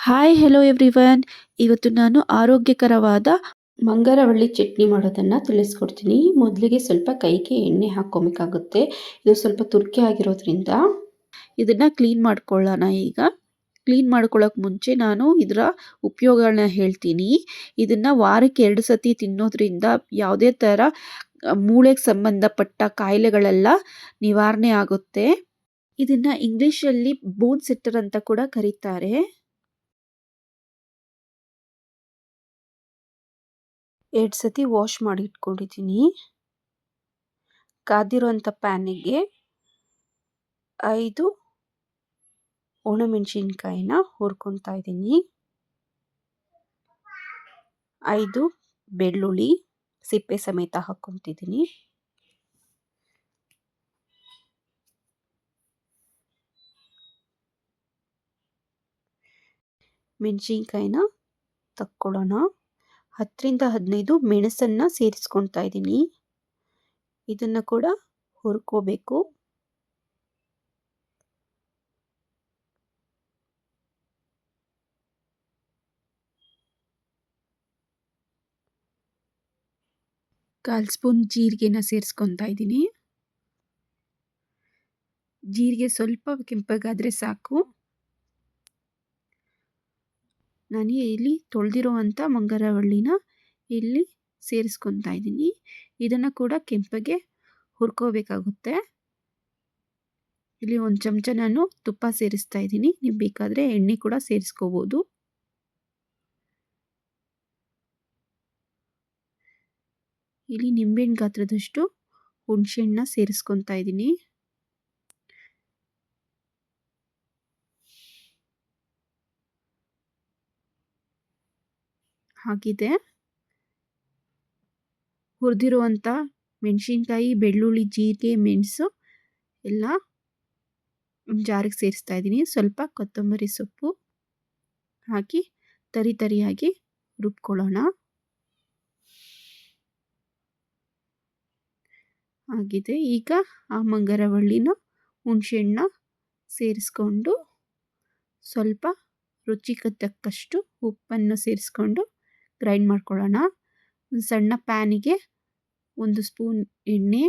Hi hello everyone ಇವತ್ತು ನಾನು ಆರೋಗ್ಯಕರವಾದ ಮಂಗರವಳ್ಳಿ ಚಟ್ನಿ ಮಾಡೋದನ್ನು ತಿಳಿಸ್ಕೊಡ್ತೀನಿ. ಮೊದಲಿಗೆ ಸ್ವಲ್ಪ ಕೈಗೆ ಎಣ್ಣೆ ಹಾಕ್ಕೊಬೇಕಾಗುತ್ತೆ. ಇದು ಸ್ವಲ್ಪ ತುರ್ಕೆ ಆಗಿರೋದ್ರಿಂದ ಇದನ್ನು ಕ್ಲೀನ್ ಮಾಡ್ಕೊಳ್ಳೋಣ ಈಗ. ಕ್ಲೀನ್ ಮಾಡ್ಕೊಳ್ಳೋಕೆ ಮುಂಚೆ ನಾನು ಇದರ ಉಪಯೋಗಗಳನ್ನ ಹೇಳ್ತೀನಿ. ಇದನ್ನು ವಾರಕ್ಕೆ ಎರಡು ಸತಿ ತಿನ್ನೋದ್ರಿಂದ ಯಾವುದೇ ಥರ ಮೂಳೆಗೆ ಸಂಬಂಧಪಟ್ಟ ಕಾಯಿಲೆಗಳೆಲ್ಲ ನಿವಾರಣೆ ಆಗುತ್ತೆ. ಇದನ್ನು ಇಂಗ್ಲೀಷಲ್ಲಿ ಬೋನ್ ಸೆಟ್ಟರ್ ಅಂತ ಕೂಡ ಕರೀತಾರೆ. ಎರಡು ಸತಿ ವಾಶ್ ಮಾಡಿ ಇಟ್ಕೊಂಡಿದ್ದೀನಿ. ಕಾದಿರೋಂಥ ಪ್ಯಾನಿಗೆ ಐದು ಒಣಮೆಣಸಿನ್ಕಾಯಿನ ಹುರ್ಕೊತಾ ಇದ್ದೀನಿ. ಐದು ಬೆಳ್ಳುಳ್ಳಿ ಸಿಪ್ಪೆ ಸಮೇತ ಹಾಕೊತಿದ್ದೀನಿ ಮೆಣಸಿನ್ಕಾಯಿನ ತಕ್ಕೊಳ್ಳೋಣ. ಹತ್ತರಿಂದ ಹದಿನೈದು ಮೆಣಸನ್ನು ಸೇರಿಸ್ಕೊತಾ ಇದ್ದೀನಿ. ಇದನ್ನು ಕೂಡ ಹುರ್ಕೋಬೇಕು. ಕಾಲ್ ಸ್ಪೂನ್ ಜೀರಿಗೆನ ಸೇರಿಸ್ಕೊತಾ ಇದ್ದೀನಿ. ಜೀರಿಗೆ ಸ್ವಲ್ಪ ಕೆಂಪಗಾದರೆ ಸಾಕು. ನಾನು ಇಲ್ಲಿ ತೊಳೆದಿರುವಂಥ ಮಂಗರವಳ್ಳಿನ ಇಲ್ಲಿ ಸೇರಿಸ್ಕೊತಾ ಇದ್ದೀನಿ. ಇದನ್ನು ಕೂಡ ಕೆಂಪಗೆ ಹುರ್ಕೋಬೇಕಾಗುತ್ತೆ. ಇಲ್ಲಿ ಒಂದು ಚಮಚ ನಾನು ತುಪ್ಪ ಸೇರಿಸ್ತಾ ಇದ್ದೀನಿ. ನೀವು ಬೇಕಾದರೆ ಎಣ್ಣೆ ಕೂಡ ಸೇರಿಸ್ಕೋಬೋದು. ಇಲ್ಲಿ ನಿಂಬೆಹಣ್ಣು ಗಾತ್ರದಷ್ಟು ಹುಣಸೆಹಣ್ಣ ಸೇರಿಸ್ಕೊತಾ ಇದ್ದೀನಿ. ಆಗಿದೆ ಹುರಿದಿರುವಂಥ ಮೆಣಸಿನ್ಕಾಯಿ, ಬೆಳ್ಳುಳ್ಳಿ, ಜೀರಿಗೆ, ಮೆಣಸು ಎಲ್ಲ ಜಾರಿಗೆ ಸೇರಿಸ್ತಾ ಇದ್ದೀನಿ. ಸ್ವಲ್ಪ ಕೊತ್ತಂಬರಿ ಸೊಪ್ಪು ಹಾಕಿ ತರಿ ತರಿಯಾಗಿ ರುಬ್ಕೊಳ್ಳೋಣ. ಆಗಿದೆ. ಈಗ ಆ ಮಂಗರವಳ್ಳಿನ ಹುಣಸೆಹಣ್ಣ ಸೇರಿಸ್ಕೊಂಡು ಸ್ವಲ್ಪ ರುಚಿಗೆ ತಕ್ಕಷ್ಟು ಉಪ್ಪನ್ನು ಸೇರಿಸ್ಕೊಂಡು ಗ್ರೈಂಡ್ ಮಾಡ್ಕೊಳ್ಳೋಣ. ಒಂದು ಸಣ್ಣ ಪ್ಯಾನಿಗೆ ಒಂದು ಸ್ಪೂನ್ ಎಣ್ಣೆ,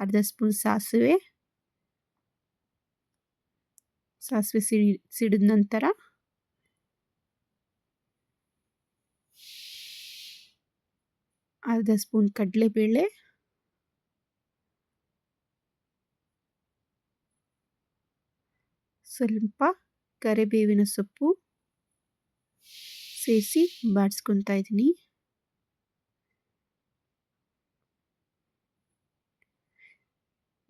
ಅರ್ಧ ಸ್ಪೂನ್ ಸಾಸಿವೆ. ಸಾಸಿವೆ ಸಿಡಿ, ಸಿಡಿದ ನಂತರ ಅರ್ಧ ಸ್ಪೂನ್ ಕಡಲೆಬೇಳೆ. ಸ್ವಲ್ಪ ಕರಿಬೇವಿನ ಸೊಪ್ಪು. ಸೇರಿಸಿ ಬಾಡಿಸ್ಕೊತಾ ಇದ್ದೀನಿ.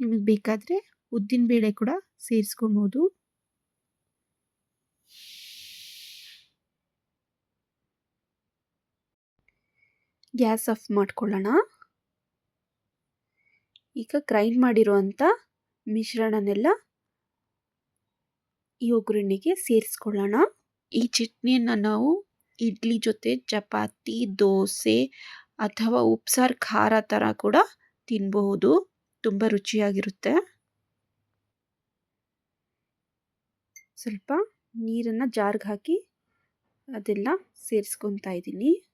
ನಿಮಗೆ ಬೇಕಾದರೆ ಉದ್ದಿನ ಬೇಳೆ ಕೂಡ ಸೇರಿಸ್ಕೊಬೋದು. ಗ್ಯಾಸ್ ಆಫ್ ಮಾಡ್ಕೊಳ್ಳೋಣ. ಈಗ ಗ್ರೈಂಡ್ ಮಾಡಿರುವಂಥ ಮಿಶ್ರಣನೆಲ್ಲ ಈ ಒಗ್ಗರಣೆಗೆ ಸೇರಿಸ್ಕೊಳ್ಳೋಣ. ಈ ಚಟ್ನಿಯನ್ನು ನಾವು ಇಡ್ಲಿ ಜೊತೆ ಚಪಾತಿ, ದೋಸೆ ಅಥವಾ ಉಪ್ಸಾರು ಖಾರ ಥರ ಕೂಡ ತಿನ್ನಬಹುದು ತುಂಬ ರುಚಿಯಾಗಿರುತ್ತೆ. ಸ್ವಲ್ಪ ನೀರನ್ನು ಜಾರ್ಗೆ ಹಾಕಿ ಅದೆಲ್ಲ ಸೇರಿಸ್ಕೊತಾ ಇದ್ದೀನಿ.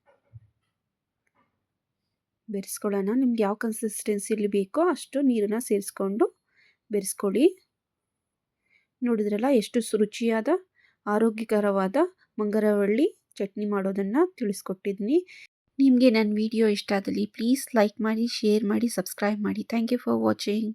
ಬೆರೆಸ್ಕೊಳ್ಳೋಣ. ನಿಮ್ಗೆ ಯಾವ ಕನ್ಸಿಸ್ಟೆನ್ಸಿಲಿ ಬೇಕೋ ಅಷ್ಟು ನೀರನ್ನು ಸೇರಿಸ್ಕೊಂಡು ಬೆರೆಸ್ಕೊಳ್ಳಿ. ನೋಡಿದ್ರಲ್ಲ ಎಷ್ಟು ರುಚಿಯಾದ, ಆರೋಗ್ಯಕರವಾದ ಮಂಗರವಳ್ಳಿ ಚಟ್ನಿ ಮಾಡೋದನ್ನು ತಿಳಿಸ್ಕೊಟ್ಟಿದ್ದೀನಿ ನಿಮಗೆ ನನ್ನ ವಿಡಿಯೋ ಇಷ್ಟ ಆದಲ್ಲಿ ಪ್ಲೀಸ್ ಲೈಕ್ ಮಾಡಿ ಶೇರ್ ಮಾಡಿ ಸಬ್ಸ್ಕ್ರೈಬ್ ಮಾಡಿ. Thank you for watching